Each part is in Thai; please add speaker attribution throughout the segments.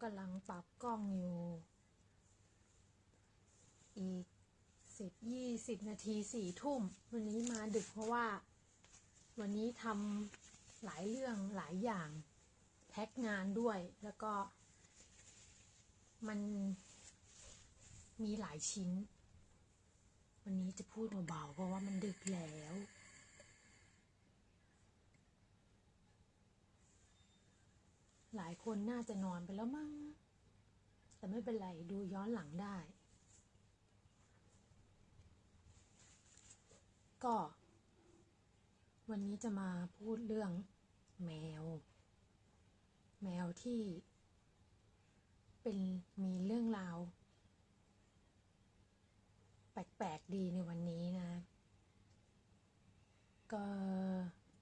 Speaker 1: ากำลังปรับกล้องอยู่ อีกสิบยี่สิบนาทีสี่ทุ่ม วันนี้มาดึกเพราะว่า วันนี้ทำหลายเรื่องหลายอย่างแพ็กงานด้วยแล้วก็ มันมีหลายชิ้น วันนี้จะพูดเบาๆเพราะว่ามันดึกแล้ว หลายคนน่าจะนอนไปแล้วมั้ง แต่ไม่เป็นไรดูย้อนหลังได้ ก็ วันนี้จะมาพูดเรื่องแมว แมวที่ เป็นมีเรื่องราว แปลกๆดีในวันนี้นะ ก็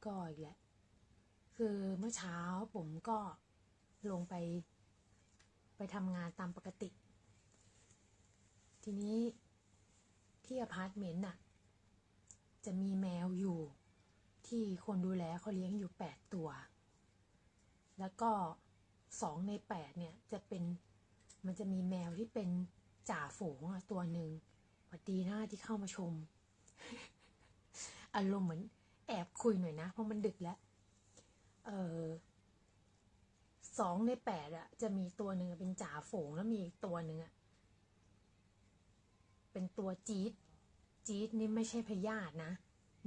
Speaker 1: ก็อีกแหละ คือเมื่อเช้าผมก็ ลงไป ไปทำงานตามปกติ ทีนี้ที่อพาร์ตเมนต์น่ะ จะมีแมวอยู่ ที่คนดูแลเขาเลี้ยงอยู่แปดตัว แล้วก็สองในแปดเนี่ยจะเป็นมันจะมีแมวที่เป็นจ่าฝูงอะตัวหนึ่งหวัดดีหน้าที่เข้ามาชม อารมณ์เหมือนแอบคุยหน่อยนะ เพราะมันดึกแล้ว เออ สองในแปดอะจะมีตัวหนึ่งเป็นจ่าฝูงแล้วมีอีกตัวหนึ่งอะเป็นตัวจี๊ดจี๊ดนี่ไม่ใช่พยาธินะ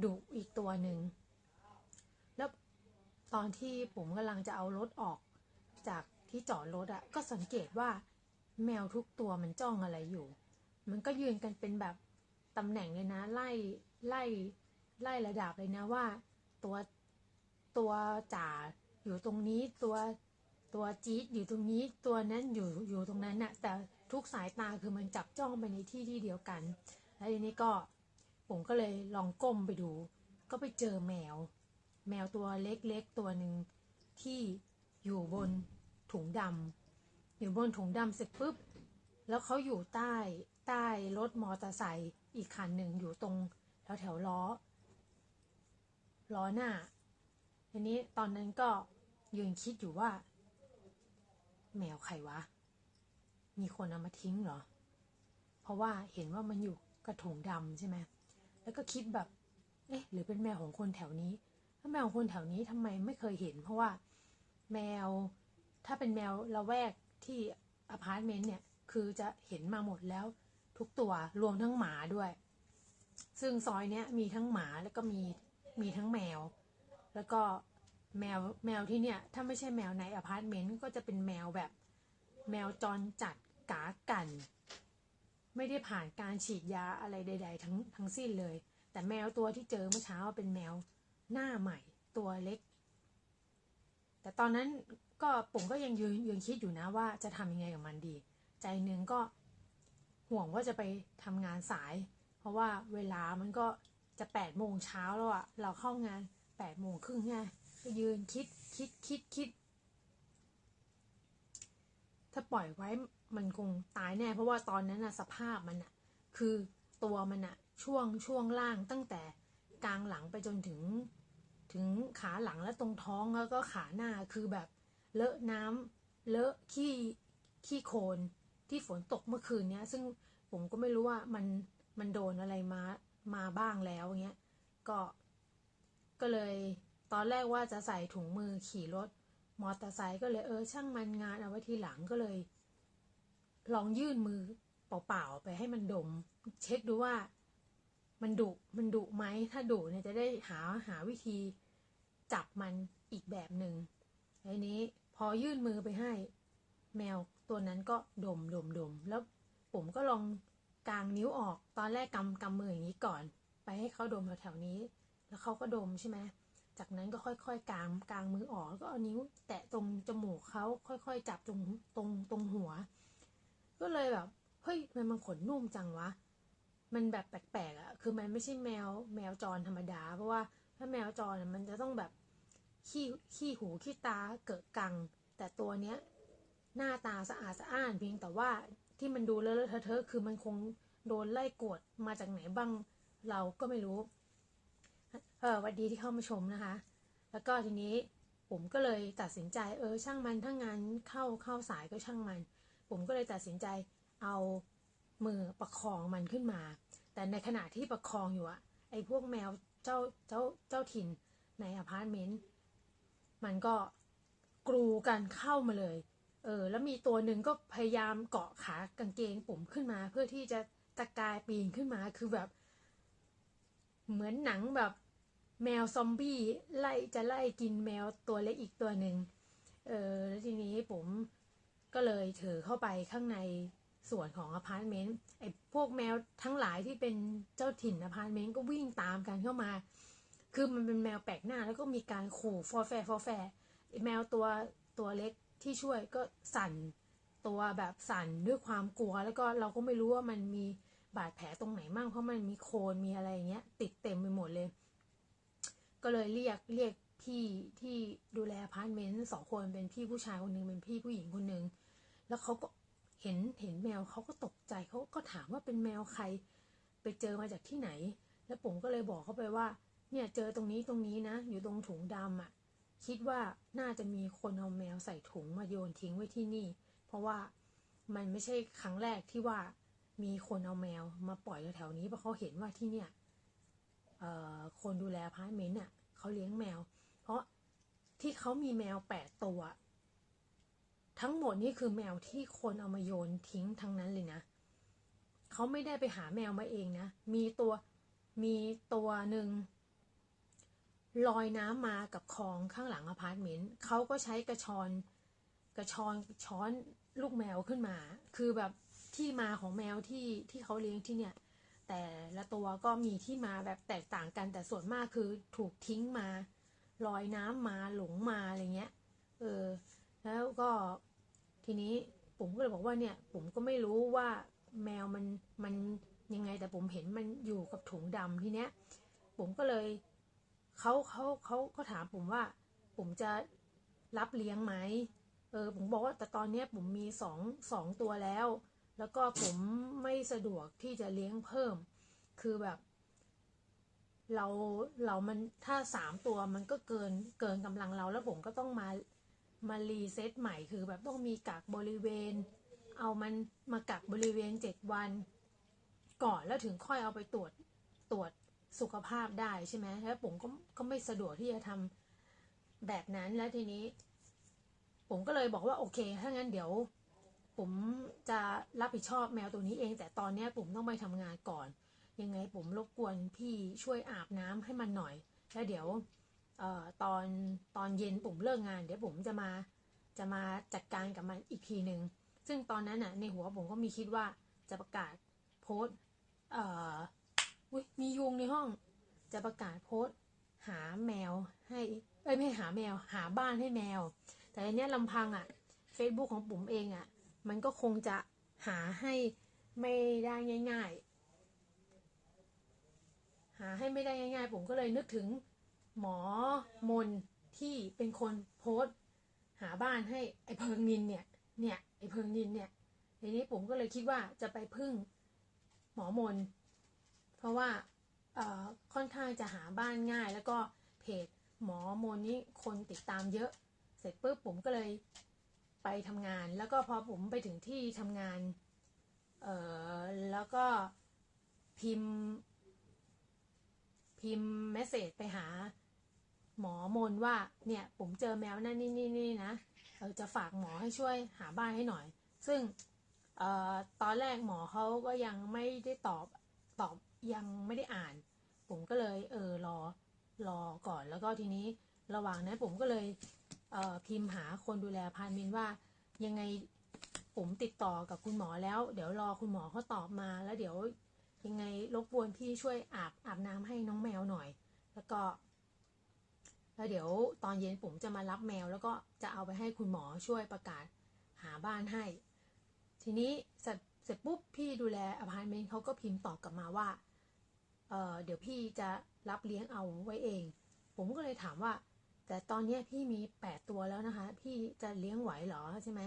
Speaker 1: ดุอีกตัวหนึ่งแล้วตอนที่ผมกำลังจะเอารถออกจากที่จอดรถอะก็สังเกตว่าแมวทุกตัวมันจ้องอะไรอยู่ มันก็ยืนกันเป็นแบบตำแหน่งเลยนะ ไล่ไล่ไล่ระดับเลยนะว่า ตัวตัวจ่าอยู่ตรงนี้ตัว ตัวจี๊ดอยู่ตรงนี้ตัวนั้นอยู่อยู่ตรงนั้นน่ะแต่ทุกสายตาคือมันจับจ้องไปในที่ที่เดียวกัน แล้วทีนี้ก็ผมก็เลยลองก้มไปดู ก็ไปเจอแมว แมวตัวเล็กๆตัวหนึ่งที่อยู่บนถุงดำอยู่บนถุงดำเสร็จปุ๊บแล้วเขาอยู่ใต้ใต้รถมอเตอร์ไซค์อีกคันหนึ่งอยู่ตรงแถวแถวล้อ ล้อหน้าทีนี้ตอนนั้นก็ยืนคิดอยู่ว่า แมวใครวะ มีคนเอามาทิ้งเหรอ เพราะว่าเห็นว่ามันอยู่กระถุงดำใช่ไหม แล้วก็คิดแบบ เอ๊ะ หรือเป็นแมวของคนแถวนี้ ถ้าแมวของคนแถวนี้ทำไมไม่เคยเห็น เพราะว่าแมว ถ้าเป็นแมวละแวกที่อพาร์ตเมนต์เนี่ย คือจะเห็นมาหมดแล้วทุกตัว รวมทั้งหมาด้วย ซึ่งซอยเนี้ยมีทั้งหมาแล้วก็มี มีทั้งแมว แล้วก็ แมวแมวที่เนี่ย ถ้าไม่ใช่แมวในอพาร์ตเมนต์ก็จะเป็นแมวแบบ แมวจรจัดกากัน ไม่ได้ผ่านการฉีดยาอะไรใด ๆ ทั้งทั้งสิ้นเลย แต่แมวตัวที่เจอเมื่อเช้าเป็นแมวหน้าใหม่ตัวเล็ก แต่ตอนนั้นก็ผมก็ยังยืนยืนคิดอยู่นะว่าจะทำยังไงกับมันดี ใจหนึ่งก็ห่วงว่าจะไปทำงานสาย เพราะว่าเวลามันก็จะแปดโมงเช้าแล้วอะเราเข้างานแปดโมงครึ่งไง ยืนคิดคิดคิดคิด ถ้าปล่อยไว้มันคงตายแน่ เพราะว่าตอนนั้นนะสภาพมันอะคือตัวมันอะช่วงช่วงล่างตั้งแต่กลางหลังไปจนถึงถึงขาหลังและตรงท้องแล้วก็ขาหน้าคือแบบ เลอะน้ำเลอะขี้ขี้โคลนที่ฝนตกเมื่อคืนเนี้ย ซึ่งผมก็ไม่รู้ว่ามันมันโดนอะไรมามาบ้างแล้วเงี้ยก็ก็เลย ตอนแรกว่าจะใส่ถุงมือขี่รถ มอเตอร์ไซค์ก็เลยเออช่างมันงานเอาไว้ทีหลังก็เลย ลองยื่นมือเปล่าๆไปให้มันดม เช็คดูว่า มันดุมันดุไหมถ้าดุเนี่ยจะได้หาหาวิธีจับมันอีกแบบหนึ่งทีนี้พอยื่นมือไปให้ แมวตัวนั้นก็ดมดมดมแล้วผมก็ลองกางนิ้วออกตอนแรกกำกำมืออย่างนี้ก่อน ไปให้เขาดมแถวๆนี้ แล้วเขาก็ดมใช่ไหม จากนั้นก็ค่อยๆกางกางมือออกแล้วก็เอานิ้ว แตะตรงจมูกเขาค่อยๆ จับตรงตรงตรงหัว ก็เลยแบบเฮ้ยทำไมมันขนนุ่มจังวะ มันแบบแปลกๆอะ คือมันไม่ใช่แมวแมวจรธรรมดา เพราะว่าถ้าแมวจรมันจะต้องแบบขี้ขี้หูขี้ตาเกิดกัง แต่ตัวเนี้ย หน้าตาสะอาดสะอ้านเพียงแต่ว่าที่มันดูเลอะเทอะคือมันคงโดนไล่กวดมาจากไหนบ้าง เราก็ไม่รู้ เออวัดดีที่เข้ามาชมนะคะ แล้วก็ทีนี้ผมก็เลยตัดสินใจเออช่างมันถ้างานเข้าเข้าสายก็ช่างมัน ผมก็เลยตัดสินใจเอามือประคองมันขึ้นมา แต่ในขณะที่ประคองอยู่อะไอ้พวกแมวเจ้าเจ้าเจ้าถิ่นในอพาร์ตเมนต์มันก็กรูกันเข้ามาเลย เออ แล้วมีตัวหนึ่งก็พยายามเกาะขากางเกงผมขึ้นมา เพื่อที่จะตะกายปีนขึ้นมาคือแบบ เหมือนหนังแบบ แมวซอมบี้ไล่จะไล่กินแมวตัวเล็กอีกตัวหนึ่งเออแล้วทีนี้ผมก็เลยถือเข้าไปข้างในส่วนของอพาร์ตเมนต์ไอ้พวกแมวทั้งหลายที่เป็นเจ้าถิ่นอพาร์ตเมนต์ก็วิ่งตามกันเข้ามา คือมันเป็นแมวแปลกหน้าแล้วก็มีการขู่ฟอแฟฟอแฟไอ้แมวตัวตัวเล็กที่ช่วยก็สั่นตัวแบบสั่นด้วยความกลัว แล้วก็เราก็ไม่รู้ว่ามันมีบาดแผลตรงไหนมั่งเพราะมันมีโคลนมีอะไรอย่างเงี้ย ติดเต็มไปหมดเลย ก็เลยเรียกเรียกพี่ที่ดูแลอพาร์ตเมนต์สองคนเป็นพี่ผู้ชายคนหนึ่งเป็นพี่ผู้หญิงคนหนึ่งแล้วเขาก็เห็นเห็นแมวเขาก็ตกใจเขาก็ถามว่าเป็นแมวใคร ไปเจอมาจากที่ไหน แล้วผมก็เลยบอกเขาไปว่า เนี่ยเจอตรงนี้ตรงนี้นะ อยู่ตรงถุงดำอะ คิดว่าน่าจะมีคนเอาแมวใส่ถุงมาโยนทิ้งไว้ที่นี่ เพราะว่ามันไม่ใช่ครั้งแรกที่ว่ามีคนเอาแมวมาปล่อยแถวๆนี้เพราะเขาเห็นว่าที่เนี่ย คนดูแลพาร์ตเมนต์อะเขาเลี้ยงแมว เพราะที่เขามีแมวแปดตัว ทั้งหมดนี่คือแมวที่คนเอามาโยนทิ้งทั้งนั้นเลยนะเขาไม่ได้ไปหาแมวมาเองนะ มีตัวมีตัวหนึ่งลอยน้ำมากับคลองข้างหลังอพาร์ตเมนต์เขาก็ใช้กระชอนกระชอนช้อนลูกแมวขึ้นมา คือแบบที่มาของแมวที่ที่เขาเลี้ยงที่เนี่ย แต่ละตัวก็มีที่มาแบบแตกต่างกัน แต่ส่วนมากคือถูกทิ้งมาลอยน้ำมาหลงมาอะไรเงี้ย เออ แล้วก็ทีนี้ผมก็เลยบอกว่าเนี่ย ผมก็ไม่รู้ว่าแมวมันมันยังไงแต่ผมเห็นมันอยู่กับถุงดำทีเนี้ย ผมก็เลยเขาเขาเขาก็ถามผมว่า ผมจะรับเลี้ยงไหมเออ ผมบอกว่าแต่ตอนเนี้ยผมมีสองสองตัวแล้ว แล้วก็ผมไม่สะดวกที่จะเลี้ยงเพิ่ม คือแบบ เราเรามันถ้าสามตัวมันก็เกินเกินกำลังเรา แล้วผมก็ต้องมามารีเซ็ตใหม่คือแบบต้องมีกักบริเวณ เอามันมากักบริเวณเจ็ดวัน ก่อนแล้วถึงค่อยเอาไปตรวจตรวจสุขภาพได้ใช่ไหมแล้วผมก็ก็ไม่สะดวกที่จะทำแบบนั้นแล้วทีนี้ ผมก็เลยบอกว่าโอเค ถ้างั้นเดี๋ยว ผมจะรับผิดชอบแมวตัวนี้เอง แต่ตอนนี้ผมต้องไปทำงานก่อน ยังไงผมรบกวนพี่ช่วยอาบน้ำให้มันหน่อย แล้วเดี๋ยวออตอนตอนเย็นผมเลิกงาน เดี๋ยวผมจะมาจะมาจัดการกับมันอีกทีหนึ่งซึ่งตอนนั้นน่ะในหัวผมก็มีคิดว่าจะประกาศโพสเอ่ออุ้ยมียุงในห้อง จะประกาศโพสหาแมวให้เอ้ยไม่หาแมว หาบ้านให้แมว แต่อันเนี้ยลำพังอะ Facebook ของผมเองอะ มันก็คงจะหาให้ไม่ได้ง่าย ๆ หาให้ไม่ได้ง่าย ๆ ผมก็เลยนึกถึงหมอมนที่เป็นคนโพสต์หาบ้านให้ไอ้เพิงนินเนี่ย เนี่ยไอ้เพิงนินเนี่ยทีนี้ผมก็เลยคิดว่าจะไปพึ่งหมอมน เพราะว่าเอ่อค่อนข้างจะหาบ้านง่าย แล้วก็เพจหมอมนนี้คนติดตามเยอะ เสร็จปุ๊บผมก็เลย ไปทำงาน แล้วก็พอผมไปถึงที่ทำงาน เออแล้วก็พิมพ์ พิมพ์เมสเซจไปหา หมอมนว่า เนี่ย ผมเจอแมวนั่นนี่นี่นี่นะเออจะฝากหมอให้ช่วยหาบ้านให้หน่อย ซึ่งเออตอนแรกหมอเขาก็ยังไม่ได้ตอบตอบยังไม่ได้อ่าน ผมก็เลย เออรอรอก่อนแล้วก็ทีนี้ระหว่างนั้นผมก็เลย พิมพ์หาคนดูแลพาร์ตเมนว่า ยังไงผมติดต่อกับคุณหมอแล้ว เดี๋ยวรอคุณหมอเขาตอบมาแล้วเดี๋ยวยังไงรบกวนพี่ช่วยอาบอาบน้ำให้น้องแมวหน่อย แล้วก็ แล้วเดี๋ยวตอนเย็นผมจะมารับแมว แล้วก็จะเอาไปให้คุณหมอช่วยประกาศหาบ้านให้ ทีนี้เสร็จเสร็จปุ๊บพี่ดูแลอพาร์ตเมนต์เขาก็พิมพ์ตอบกลับมาว่าเออเดี๋ยวพี่จะรับเลี้ยงเอาไว้เอง ผมก็เลยถามว่า แต่ตอนนี้พี่มีแปดตัวแล้วนะคะ พี่จะเลี้ยงไหวเหรอใช่ไหม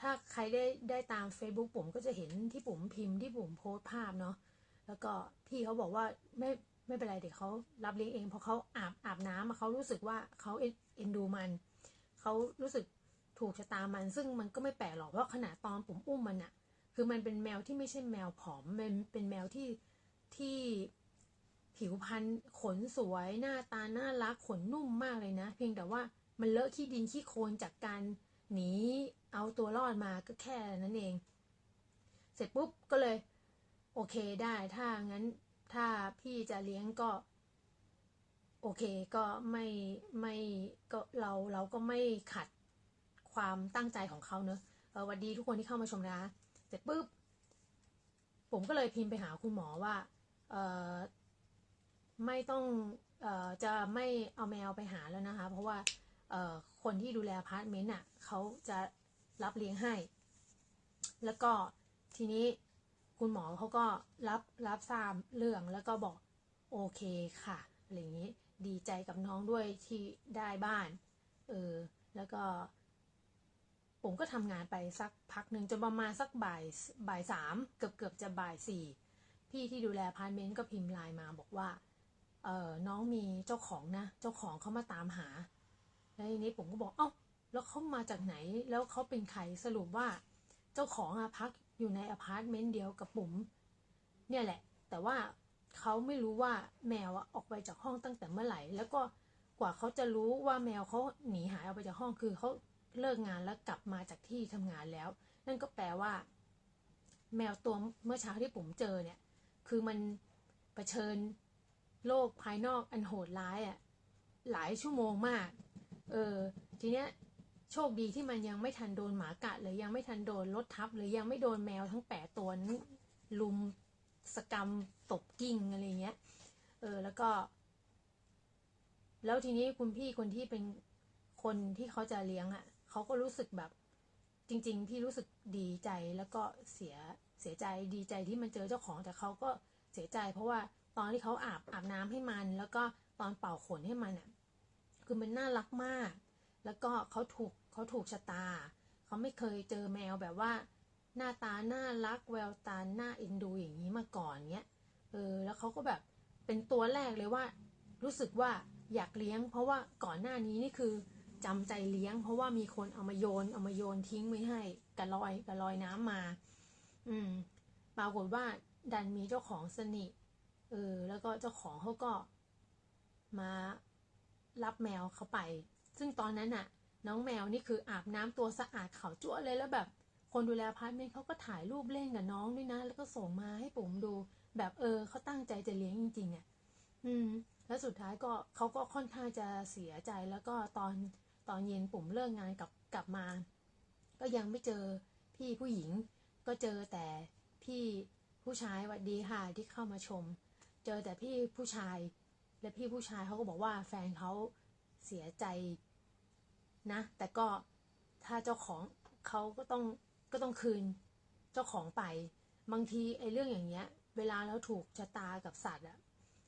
Speaker 1: ถ้าใครได้ได้ตาม Facebook ผมก็จะเห็นที่ผมพิมพ์ที่ผมโพสภาพเนาะ แล้วก็พี่เขาบอกว่าไม่ไม่เป็นไรเดี๋ยวเขารับเลี้ยงเอง เพราะเขาอาบอาบน้ำเขารู้สึกว่าเขาเอ็นเอ็นดูมัน เขารู้สึกถูกชะตามัน ซึ่งมันก็ไม่แปลกหรอก เพราะขนาดตอนผมอุ้มมันอะคือมันเป็นแมวที่ไม่ใช่แมวผอม มันเป็นแมวที่ที่ ผิวพรรณขนสวยหน้าตาน่ารักขนนุ่มมากเลยนะ เพียงแต่ว่ามันเลอะขี้ดินขี้โคลนจากการหนีเอาตัวรอดมาก็แค่นั้นเอง เสร็จปุ๊บก็เลย โอเคได้ถ้างั้นถ้าพี่จะเลี้ยงก็ โอเคก็ไม่ไม่ก็เราเราก็ไม่ขัดความตั้งใจของเขาเนอะเออหวัสดีทุกคนที่เข้ามาชมนะ เสร็จปุ๊บผมก็เลยพิมพ์ไปหาคุณหมอว่า เออ ไม่ต้องเออจะไม่เอาแมวไปหาแล้วนะคะ เพราะว่าเออคนที่ดูแลอพาร์ตเมนต์อะเขาจะรับเลี้ยงให้ แล้วก็ทีนี้คุณหมอเขาก็รับรับทราบเรื่องแล้วก็บอกโอเคค่ะอะไรอย่างนี้ดีใจกับน้องด้วยที่ได้บ้าน เออ แล้วก็ ผมก็ทำงานไปสักพักหนึ่งจนประมาณสักบ่ายบ่ายสามเกือบเกือบจะบ่ายสี่พี่ที่ดูแลพาร์ทเมนต์ก็พิมพ์ไลน์มาบอกว่า เออน้องมีเจ้าของนะ เจ้าของเขามาตามหา แล้วทีนี้ผมก็บอก เอ้า แล้วเขามาจากไหน แล้วเขาเป็นใคร สรุปว่า เจ้าของอะพักอยู่ในอพาร์ตเมนต์เดียวกับผมเนี่ยแหละ แต่ว่าเขาไม่รู้ว่าแมวออกไปจากห้องตั้งแต่เมื่อไหร่ แล้วก็กว่าเขาจะรู้ว่าแมวเขาหนีหายออกไปจากห้องคือเขาเลิกงานแล้วกลับมาจากที่ทำงานแล้ว นั่นก็แปลว่า แมวตัวเมื่อเช้าที่ผมเจอเนี่ย คือมันเผชิญ โลกภายนอกอันโหดร้ายอะ่ะหลายชั่วโมงมาก เออ ทีเนี้ยโชคดีที่มันยังไม่ทันโดนหมากัดหรือยังไม่ทันโดนรถทับ หรือยังไม่โดนแมวทั้งแปดตัวนั้นลุมสกรรมตบกิ้งอะไรเงี้ย เออ แล้วก็ แล้วทีนี้คุณพี่คนที่เป็นคนที่เขาจะเลี้ยงอะ่ะเขาก็รู้สึกแบบ จริง ๆ พี่รู้สึกดีใจแล้วก็เสียเสียใจดีใจที่มันเจอเจ้าของแต่เขาก็เสียใจเพราะว่า ตอนที่เขาอาบอาบน้ำให้มัน แล้วก็ตอนเป่าขนให้มันอะคือมันน่ารักมาก แล้วก็เขาถูกเขาถูกชะตา เขาไม่เคยเจอแมวแบบว่า หน้าตาน่ารักแววตาหน้าเอ็นดูอย่างนี้มาก่อนเนี้ยเออแล้วเขาก็แบบเป็นตัวแรกเลยว่า รู้สึกว่าอยากเลี้ยง เพราะว่าก่อนหน้านี้นี่คือจำใจเลี้ยง เพราะว่ามีคนเอามาโยนเอามาโยนทิ้งไว้ให้กระลอยกระลอยน้ำมา อืมปรากฏว่าดันมีเจ้าของสนิท เออ แล้วก็เจ้าของเขาก็มารับแมวเขาไป ซึ่งตอนนั้นน่ะ น้องแมวนี่คืออาบน้ำตัวสะอาดขาวจั่วเลยแล้วแบบ คนดูแลพาร์ทเมนต์เขาก็ถ่ายรูปเล่นกับน้องด้วยนะ แล้วก็ส่งมาให้ผมดู แบบเออเขาตั้งใจจะเลี้ยงจริงๆอะ อืม แล้วสุดท้ายก็เขาก็ค่อนข้างจะเสียใจแล้วก็ตอนตอนเย็นผมเลิกงานกลับกลับมา ก็ยังไม่เจอพี่ผู้หญิง ก็เจอแต่พี่ผู้ชายหวัดดีค่ะที่เข้ามาชม เจอแต่พี่ผู้ชาย และพี่ผู้ชายเขาก็บอกว่าแฟนเขาเสียใจนะ แต่ก็ถ้าเจ้าของเขาก็ต้องก็ต้องคืนเจ้าของไป บางทีไอ้เรื่องอย่างเงี้ย เวลาเราถูกชะตากับสัตว์อะ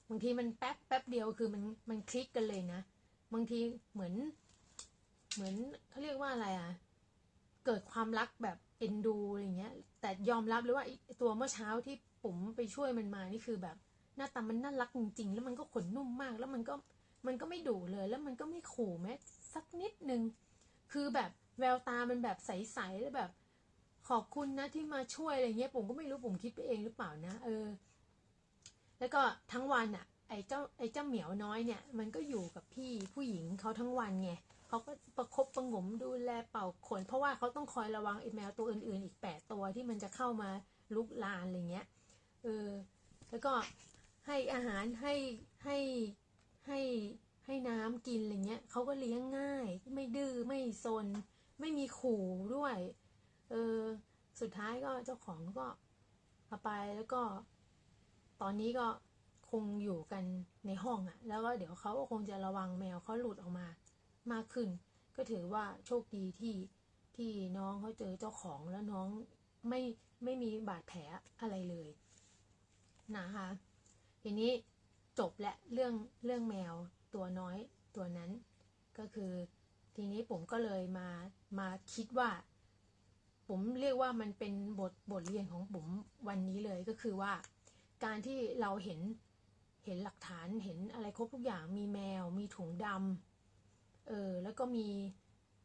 Speaker 1: บางทีมันแป๊บแป๊บเดียวคือมันมันคลิกกันเลยนะ บางทีเหมือน เหมือนเขาเรียกว่าอะไรอะเกิดความรักแบบเอ็นดูอะไรเงี้ย แต่ยอมรับเลยว่าตัวเมื่อเช้าที่ผมไปช่วยมันมานี่คือแบบ หน้าตามันน่ารักจริงๆ แล้วมันก็ขนนุ่มมาก แล้วมันก็มันก็ไม่ดุเลย แล้วมันก็ไม่ขู่แม้สักนิดนึง คือแบบแววตามันแบบใสๆแล้วแบบ ขอบคุณนะที่มาช่วยอะไรเงี้ยผมก็ไม่รู้ผมคิดไปเองหรือเปล่านะ เออ แล้วก็ทั้งวันอะ ไอ้เจ้าไอ้เจ้าเหมียวน้อยเนี่ย มันก็อยู่กับพี่ผู้หญิงเขาทั้งวันไงเขาก็ประคบประงมดูแลเป่าขน เพราะว่าเขาต้องคอยระวังไอ้แมวตัวอื่นๆ อีกแปดตัวที่มันจะเข้ามาลุกลานอะไรเงี้ย เออ แล้วก็ ให้อาหารให้ให้ให้ให้น้ำกินอะไรเงี้ยเขาก็เลี้ยงง่าย ไม่ดื้อไม่ซน ไม่มีขู่ด้วย เออสุดท้ายก็เจ้าของก็เอาไปแล้วก็ ตอนนี้ก็คงอยู่กันในห้องอะ่ะ แล้วก็เดี๋ยวเขาก็คงจะระวังแมวเขาหลุดออกมามากขึ้น ก็ถือว่าโชคดีที่ที่น้องเขาเจอเจ้าของแล้วน้องไม่ไม่มีบาดแผลอะไรเลยนะคะ ทีนี้จบและเรื่องเรื่องแมวตัวน้อยตัวนั้น ก็คือทีนี้ผมก็เลยมามาคิดว่า ผมเรียกว่ามันเป็นบทบทเรียนของผมวันนี้เลยก็คือว่า การที่เราเห็นเห็นหลักฐานเห็นอะไรครบทุกอย่างมีแมว มีถุงดำเออแล้วก็มี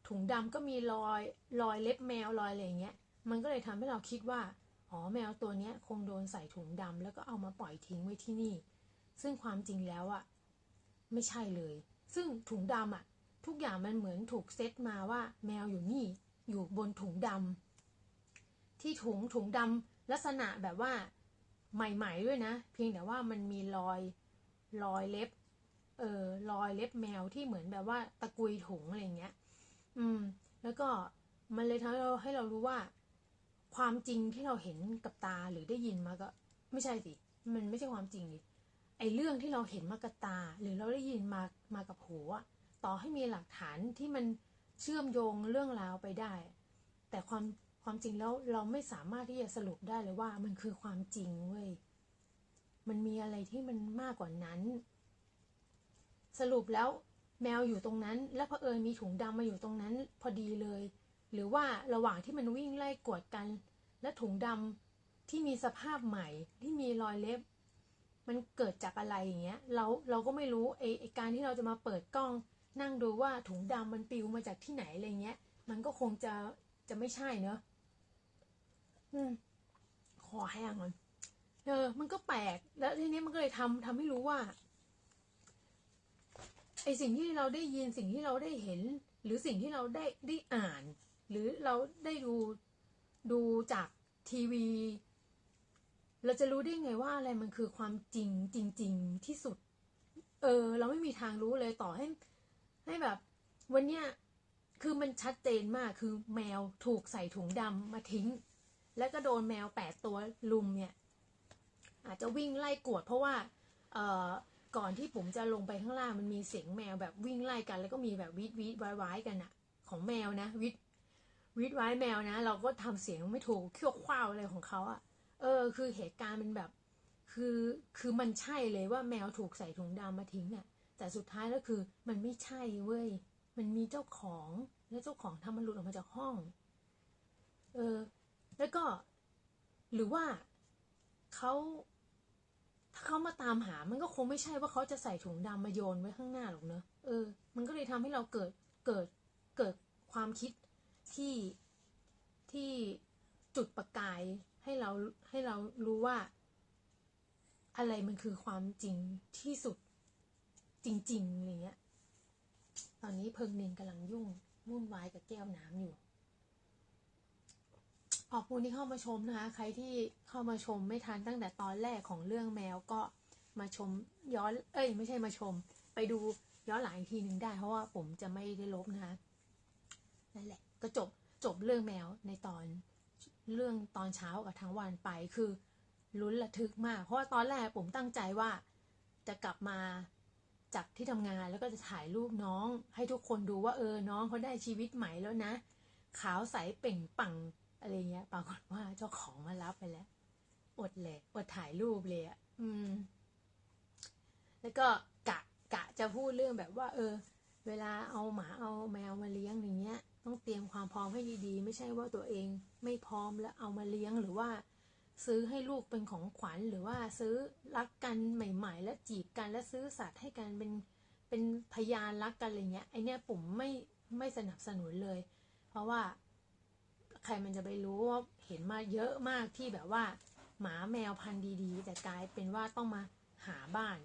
Speaker 1: ถุงดำก็มีรอยรอยเล็บแมวรอยอะไรอย่างเงี้ยมันก็เลยทำให้เราคิดว่า อ๋อแมวตัวนี้คงโดนใส่ถุงดำแล้วก็เอามาปล่อยทิ้งไว้ที่นี่ ซึ่งความจริงแล้วอะไม่ใช่เลย ซึ่งถุงดำอะทุกอย่างมันเหมือนถูกเซตมาว่า แมวอยู่นี่อยู่บนถุงดำที่ถุงถุงดำลักษณะแบบว่าใหม่ ๆด้วยนะ เพียงแต่ว่ามันมีรอยรอยเล็บ เออรอยเล็บแมวที่เหมือนแบบว่าตะกุยถุงอะไรเงี้ย อืม แล้วก็มันเลยทำให้เราให้เรารู้ว่า ความจริงที่เราเห็นกับตาหรือได้ยินมาก็ ไม่ใช่สิ มันไม่ใช่ความจริงดิไอเรื่องที่เราเห็นมากับตา หรือเราได้ยินมามากับหูอะต่อให้มีหลักฐานที่มันเชื่อมโยงเรื่องราวไปได้ แต่ความความจริงแล้วเราไม่สามารถที่จะสรุปได้เลยว่า มันคือความจริงเว้ยมันมีอะไรที่มันมากกว่านั้น สรุปแล้วแมวอยู่ตรงนั้น และเผอิญมีถุงดำมาอยู่ตรงนั้น พอดีเลย หรือว่าระหว่างที่มันวิ่งไล่กวดกัน และถุงดำที่มีสภาพใหม่ที่มีรอยเล็บ มันเกิดจากอะไรอย่างเงี้ยเราเราก็ไม่รู้ไอไอการที่เราจะมาเปิดกล้อง นั่งดูว่าถุงดำมันปิวมาจากที่ไหนอะไรเงี้ย มันก็คงจะจะไม่ใช่เนอะอืมคอแห้งเลยเออ มันก็แปลก แล้วทีนี้มันก็เลยทำทำให้รู้ว่า ไอสิ่งที่เราได้ยิน สิ่งที่เราได้เห็น หรือสิ่งที่เราได้ได้อ่าน หรือเราได้ดูดูจากทีวี เราจะรู้ได้ไงว่าอะไรมันคือความจริงจริง ๆ ที่สุด เออ เราไม่มีทางรู้เลยต่อให้ ให้แบบ วันเนี้ยคือมันชัดเจนมากคือแมวถูกใส่ถุงดำมาทิ้ง แล้วก็โดนแมวแปดตัวลุมเนี่ย อาจจะวิ่งไล่กวด เพราะว่า เอ่อก่อนที่ผมจะลงไปข้างล่างมันมีเสียงแมวแบบวิ่งไล่กัน แล้วก็มีแบบวีดวีดวายวายกันอะของแมวนะวิด วิดวายแมวนะ เราก็ทำเสียงไม่ถูกเขี้ยวขว้าวอะไรของเขาอะเออ คือเหตุการณ์มันแบบ คือคือมันใช่เลยว่าแมวถูกใส่ถุงดำมาทิ้งอะแต่สุดท้ายแล้วคือมันไม่ใช่เว้ยมันมีเจ้าของแล้วเจ้าของทำมันหลุดออกมาจากห้อง เออ แล้วก็ หรือว่าเขาถ้าเขามาตามหา มันก็คงไม่ใช่ว่าเขาจะใส่ถุงดำมาโยนไว้ข้างหน้าหรอกเนอะเออ มันก็เลยทำให้เราเกิดเกิดเกิดความคิด ที่ที่จุดประกายให้เราให้เรารู้ว่า อะไรมันคือความจริงที่สุดจริงๆอะไรเงี้ย ตอนนี้เพิงเนนกำลังยุ่งวุ่นวายกับแก้วน้ำอยู่ ขอบคุณที่เข้ามาชมนะคะ ใครที่เข้ามาชมไม่ทันตั้งแต่ตอนแรกของเรื่องแมวก็มาชมย้อน เอ้ย ไม่ใช่มาชม ไปดูย้อนหลังอีกทีหนึ่งได้ เพราะว่าผมจะไม่ได้ลบนะคะนั่นแหละ ก็จบจบเรื่องแมวในตอนเรื่องตอนเช้ากับทั้งวันไปคือลุ้นระทึกมาก เพราะว่าตอนแรกผมตั้งใจว่าจะกลับมาจากที่ทำงานแล้วก็จะถ่ายรูปน้อง ให้ทุกคนดูว่าเออน้องเขาได้ชีวิตใหม่แล้วนะ ขาวใสเป่งปังอะไรเงี้ย ปรากฏว่าเจ้าของมารับไปแล้ว อดเลยอดถ่ายรูปเลยอะอืม แล้วก็กะกะจะพูดเรื่องแบบว่า เออ เวลาเอาหมาเอาแมวมาเลี้ยงอย่างเงี้ย พร้อมให้ดีๆ ไม่ใช่ว่าตัวเองไม่พร้อมแล้วเอามาเลี้ยงหรือว่า ซื้อให้ลูกเป็นของขวัญหรือว่าซื้อรักกันใหม่ ๆ แล้วจีบกันแล้วซื้อสัตว์ให้กันเป็นเป็นพยานรักกันอะไรเงี้ยไอเนี้ยผมไม่ไม่สนับสนุนเลย เพราะว่า ใครมันจะไปรู้ว่าเห็นมาเยอะมากที่แบบว่า หมาแมวพันธุ์ดีๆ แต่กลายเป็นว่าต้องมาหาบ้าน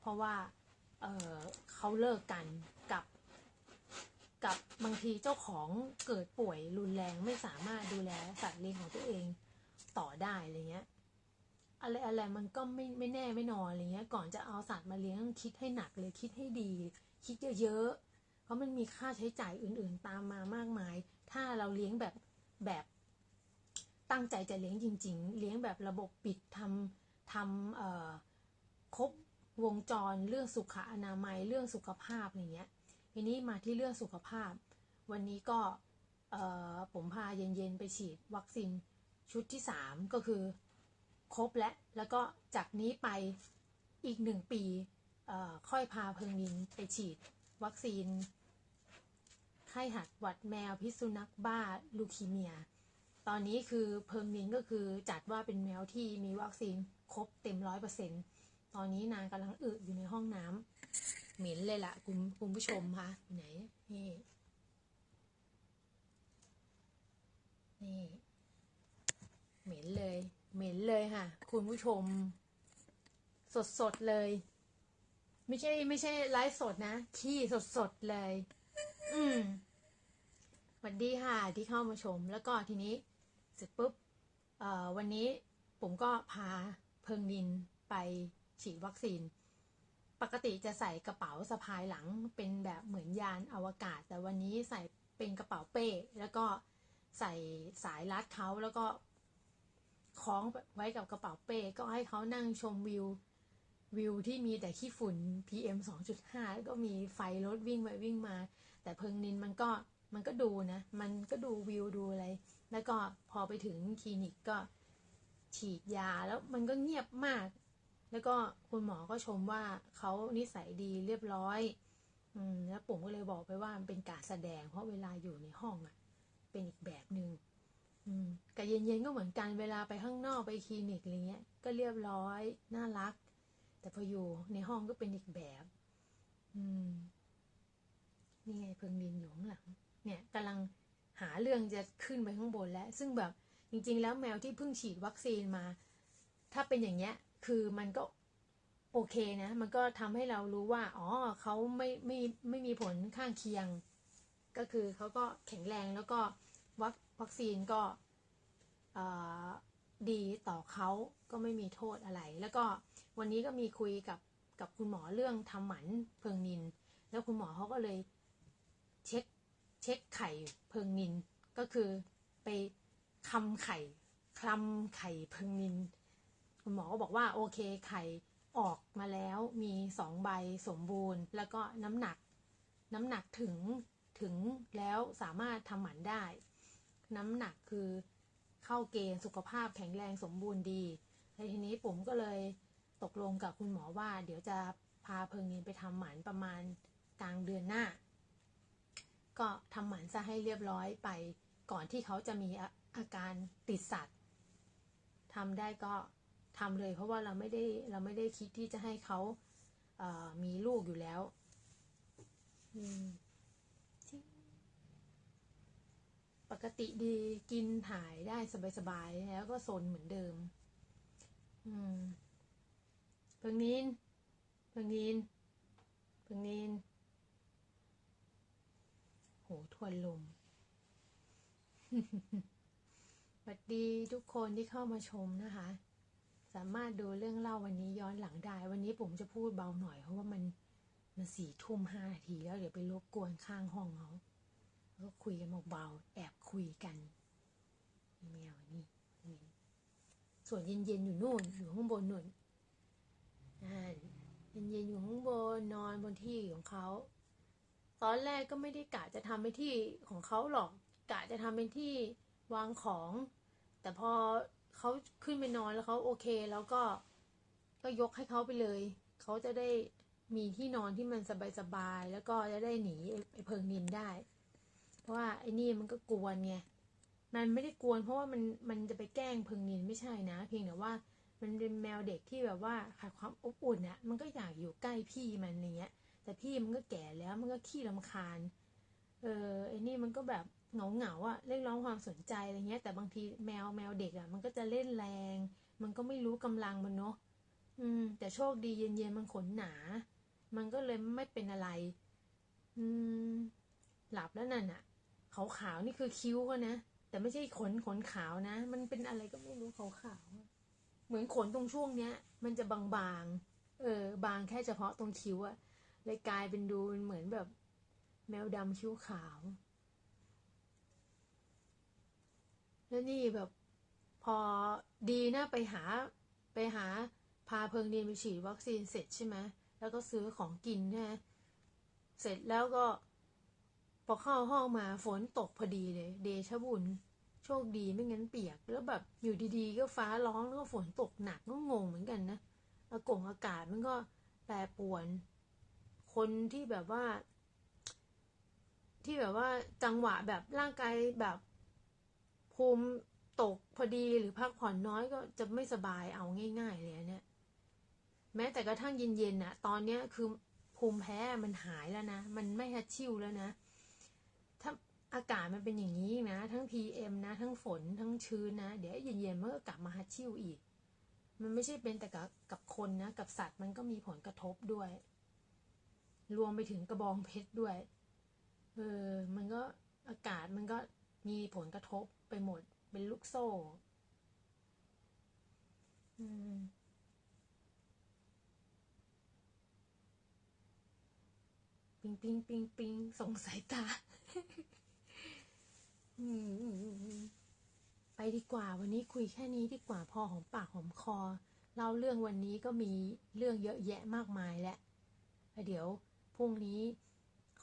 Speaker 1: เพราะว่าเออเขาเลิกกัน กับบางทีเจ้าของเกิดป่วยรุนแรงไม่สามารถดูแลสัตว์เลี้ยงของตัวเองต่อได้อะไรเงี้ยอะไรอะไรมันก็ไม่ไม่แน่ไม่นอนอะไรเงี้ย ก่อนจะเอาสัตว์มาเลี้ยงต้องคิดให้หนักเลยคิดให้ดี คิดเยอะๆเพราะมันมีค่าใช้จ่ายอื่นๆตามมามากมาย ถ้าเราเลี้ยงแบบแบบตั้งใจจะเลี้ยงจริง ๆ เลี้ยงแบบระบบปิดทำทำเอ่อครบวงจรเรื่องสุขอนามัยเรื่องสุขภาพอะไรเงี้ย ทีนี้มาที่เรื่องสุขภาพ วันนี้ก็ผมพาเย็นๆ ไปฉีดวัคซีนชุดที่สามก็คือครบและแล้วก็จากนี้ไปอีกหนึ่งปีค่อยพาเพิงนินไปฉีดวัคซีน ไข้หัดหวัดแมวพิษสุนัขบ้าลูคีเมีย ตอนนี้คือเพิงนินก็คือจัดว่าเป็นแมวที่มีวัคซีนครบเต็มร้อยเปอร์เซ็นตอนนี้นางกำลังอึอยู่ในห้องน้ำ เหม็นเลยล่ะ คุณคุณผู้ชมคะไหน นี่ นี่ เหม็นเลย เหม็นเลยค่ะ คุณผู้ชม สดสดเลย ไม่ใช่ ไม่ใช่ไลฟ์สดนะ ขี้สดสดเลย อืมสวัสดีค่ะ ที่เข้ามาชม แล้วก็ทีนี้เสร็จปุ๊บวันนี้ผมก็พาเพิงดินไปฉีดวัคซีน ปกติจะใส่กระเป๋าสะพายหลังเป็นแบบเหมือนยานอวกาศ แต่วันนี้ใส่เป็นกระเป๋าเป้ แล้วก็ใส่สายรัดเขาแล้วก็คล้องไว้กับกระเป๋าเป้ ก็ให้เขานั่งชมวิววิวที่มีแต่ขี้ฝุ่น PM 2.5 แล้วก็มีไฟรถวิ่งไปวิ่งมา แต่เพิงนินมันก็มันก็ดูนะ มันก็ดูวิวดูอะไร แล้วก็พอไปถึงคลินิกก็ฉีดยาแล้วมันก็เงียบมาก แล้วก็คุณหมอก็ชมว่าเขานิสัยดีเรียบร้อยอืมแล้วผมก็เลยบอกไปว่ามันเป็นการแสดง เพราะเวลาอยู่ในห้องอะเป็นอีกแบบหนึง่งอืมกับเย็นๆก็เหมือนกันเวลาไปข้างนอกไปคลินิกอะไรเงี้ย ก็เรียบร้อยน่ารัก แต่พออยู่ในห้องก็เป็นอีกแบบ อืมนี่ไงเพิงดินอยู่ข้างหลัง เนี่ยกำลังหาเรื่องจะขึ้นไปข้างบนแล้ว ซึ่งแบบจริง ๆ แล้วแมวที่เพิ่งฉีดวัคซีนมา ถ้าเป็นอย่างเงี้ย คือมันก็โอเคนะ มันก็ทำให้เรารู้ว่า อ๋อเขาไม่ไม่ไม่มีผลข้างเคียง ก็คือเขาก็แข็งแรงแล้วก็วัควัคซีนก็ดีต่อเขาก็ไม่มีโทษอะไร แล้วก็วันนี้ก็มีคุยกับกับคุณหมอเรื่องทำหมันเพิงนิน แล้วคุณหมอเขาก็เลยเช็คเช็คไข่เพิงนิน ก็คือไปคำไข่คลำไข่เพิงนิน คุณหมอก็บอกว่าโอเคไข่ออกมาแล้วมีสองใบสมบูรณ์ แล้วก็น้ำหนัก น้ำหนักถึงถึงแล้วสามารถทำหมันได้ น้ำหนักคือเข้าเกณฑ์สุขภาพแข็งแรงสมบูรณ์ดีแล้วทีนี้ผมก็เลยตกลงกับคุณหมอว่า เดี๋ยวจะพาเพิงนินไปทำหมันประมาณกลางเดือนหน้า ก็ทำหมันซะให้เรียบร้อยไป ก่อนที่เขาจะมีอาอาการติดสัตว์ทำได้ก็ ทำเลย เพราะว่าเราไม่ได้เราไม่ได้คิดที่จะให้เขาเมีลูกอยู่แล้วปกติดีกินถ่ายได้สบายๆแล้วก็ซนเหมือนเดิม อืมเพิงนินเพิงนินเพิงนินโหทวนลมสวัสดีทุกคนที่เข้ามาชมนะคะ สามารถดูเรื่องเล่าวันนี้ย้อนหลังได้ วันนี้ผมจะพูดเบาหน่อยเพราะว่ามันมันสี่ทุ่มห้านาทีแล้วเดี๋ยวไปรบกวนข้างห้องเขาก็คุยกันเบาๆแอบคุยกันแมวนี่ส่วนเย็นๆอยู่นู่นอยู่ข้างบนนู่นเย็นๆอยู่ข้างบนนอนบนที่ของเขาตอนแรกก็ไม่ได้กะจะทำเป็นที่ของเขาหรอกกะจะทำเป็นที่วางของ แต่พอ เขาขึ้นไปนอนแล้วเขาโอเค แล้วก็ก็ยกให้เขาไปเลย เขาจะได้มีที่นอนที่มันสบายๆแล้วก็จะได้หนีไอ้เพิงนินได้ เพราะว่าไอ้นี่มันก็กวนไงมันไม่ได้กวน เพราะว่ามันมันจะไปแกล้งเพิงนินไม่ใช่นะ เพียงแต่ว่ามันเป็นแมวเด็กที่แบบว่าขาดความอบอุ่นอะมันก็อยากอยู่ใกล้พี่มันอย่างเงี้ย แต่พี่มันก็แก่แล้วมันก็ขี้รำคาญ เออไอ้นี่มันก็แบบ เหงาเหงาอะเรียกร้องความสนใจอะไรเงี้ย แต่บางทีแมวแมวเด็กอะมันก็จะเล่นแรง มันก็ไม่รู้กำลังมันเนาะอืม แต่โชคดีเย็นๆมันขนหนา มันก็เลยไม่เป็นอะไร อืม หลับแล้วนั่นอะขาวๆนี่คือคิ้วเขานะแต่ไม่ใช่ขนขนขาวนะ มันเป็นอะไรก็ไม่รู้ขาวๆอะเหมือนขนตรงช่วงเนี้ย มันจะบางๆเออ บางแค่เฉพาะตรงคิ้วอะเลยกลายเป็นดูเหมือนแบบ แมวดำคิ้วขาว แล้วนี่แบบ พอดีนะไปหาไปหาพาเพิงเรียนไปฉีดวัคซีนเสร็จใช่ไหมแล้วก็ซื้อของกินใช่ไหมเสร็จแล้วก็ พอเข้าห้องมาฝนตกพอดีเลย เดชบุญโชคดีไม่งั้นเปียก แล้วแบบอยู่ดีๆ ก็ฟ้าร้องแล้วก็ฝนตกหนักก็งงเหมือนกันนะอากงอากาศมันก็แปรปรวน คนที่แบบว่า ที่แบบว่าจังหวะแบบร่างกายแบบ ภูมิตกพอดีหรือพักผ่อนน้อยก็จะไม่สบายเอาง่าย ๆ เลยเนี่ย แม้แต่กระทั่งเย็นๆน่ะ ตอนเนี้ยคือภูมิแพ้มันหายแล้วนะ มันไม่ฮัดชิวแล้วนะ ถ้าอากาศมันเป็นอย่างนี้นะ ทั้ง PM นะ ทั้งฝนทั้งชื้นนะ เดี๋ยวเย็นๆมันก็กลับมาฮัดชิวอีก มันไม่ใช่เป็นแต่กับกับคนนะ กับสัตว์มันก็มีผลกระทบด้วย รวมไปถึงกระบองเพชรด้วย เออ มันก็อากาศมันก็มีผลกระทบ ไปหมด เป็นลูกโซ่ อืมปิงปิงปิงปิงสงสัยตา ไปดีกว่า วันนี้คุยแค่นี้ดีกว่าพอหอมปากหอมคอ เล่าเรื่องวันนี้ก็มีเรื่องเยอะแยะมากมายแล้วแล้วเดี๋ยวพรุ่งนี้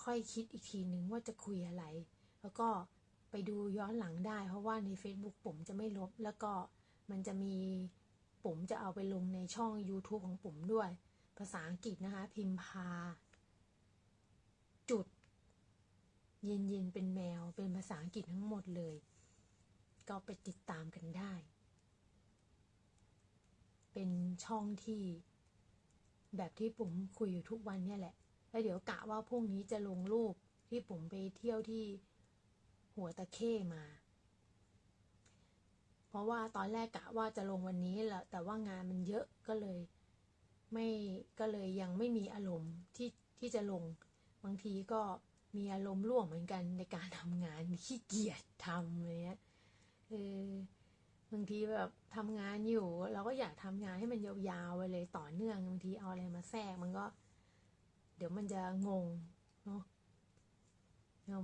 Speaker 1: ค่อยคิดอีกทีหนึ่งว่าจะคุยอะไร แล้วก็ ไปดูย้อนหลังได้ เพราะว่าใน Facebook ผมจะไม่ลบ แล้วก็มันจะมีผมจะเอาไปลงในช่อง YouTube ของผมด้วย ภาษาอังกฤษนะคะ พิมพา จุด เย็นเย็นๆเป็นแมวเป็นภาษาอังกฤษทั้งหมดเลย ก็ไปติดตามกันได้ เป็นช่องที่แบบที่ผมคุยอยู่ทุกวันเนี่ยแหละ แล้วเดี๋ยวกะว่าพรุ่งนี้จะลงรูปที่ผมไปเที่ยวที่ หัวตะเข้มา เพราะว่าตอนแรกกะว่าจะลงวันนี้แหละแต่ว่างานมันเยอะก็เลย ไม่ก็เลยยังไม่มีอารมณ์ที่ที่จะลง บางทีก็มีอารมณ์ร่วมเหมือนกันในการทำงานขี้เกียจทำอะไรเงี้ยเออบางทีแบบทำงานอยู่ เราก็อยากทำงานให้มันยาวๆไปเลยต่อเนื่องบางทีเอาอะไรมาแทรกมันก็ เดี๋ยวมันจะงงเนาะ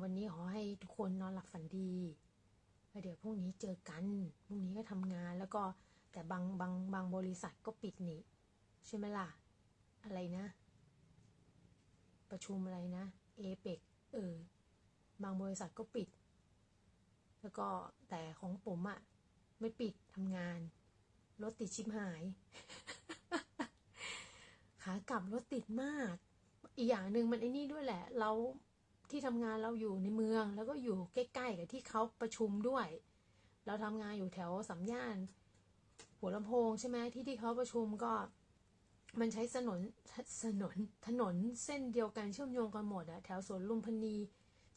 Speaker 1: วันนี้ขอให้ทุกคนนอนหลับฝันดีแล้วเดี๋ยวพรุ่งนี้เจอกัน พรุ่งนี้ก็ทำงาน แล้วก็แต่บางบางบางบริษัทก็ปิดนี่ใช่ไหมล่ะ อะไรนะ ประชุมอะไรนะเอเปกเออ บางบริษัทก็ปิด แล้วก็แต่ของผมอะไม่ปิดทำงาน รถติดชิบหาย ขากลับรถติดมาก อีกอย่างหนึ่งมันไอ้นี่ด้วยแหละ เรา ที่ทำงานเราอยู่ในเมือง แล้วก็อยู่ใกล้ๆกับที่เขาประชุมด้วย เราทำงานอยู่แถวสัมย่าน หัวลำโพงใช่ไหมที่ที่เขาประชุมก็ มันใช้ถนนถนนถนนเส้นเดียวกันเชื่อมโยงกันหมดอะแถวสวนลุมพินี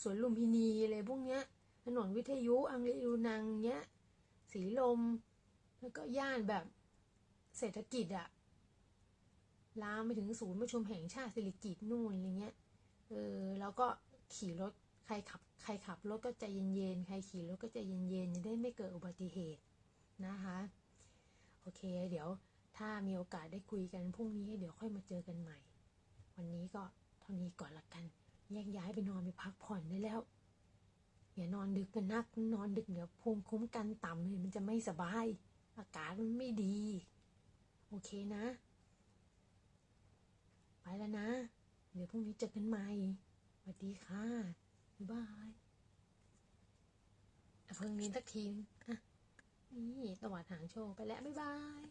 Speaker 1: สวนลุมพินีอะไรพวกเนี้ย ถนนวิทยุอังรีดูนังเนี้ยสีลม แล้วก็ย่านแบบเศรษฐกิจอะลามไปถึงศูนย์ประชุมแห่งชาติสิริกิตนู่นอะไรเงี้ย เออ แล้วก็ ขี่รถใครขับใครขับรถก็ใจเย็นๆใครขี่รถก็ใจเย็นๆจะได้ไม่เกิดอุบัติเหตุนะคะโอเค เดี๋ยวถ้ามีโอกาสได้คุยกันพรุ่งนี้เดี๋ยวค่อยมาเจอกันใหม่ วันนี้ก็เท่านี้ก่อนละกันแยกย้ายไปนอนไปพักผ่อนได้แล้วอย่านอนดึกกันนักนอนดึกเดี๋ยวภูมิคุ้มกันต่ำเลยมันจะไม่สบาย อากาศมันไม่ดี โอเคนะ ไปแล้วนะ เดี๋ยวพรุ่งนี้เจอกันใหม่ วัสดีค่ะ บายเพิ่งนี้สักทีนะนี่ตวัดหางโชว์ไปแล้ว บ๊ายบาย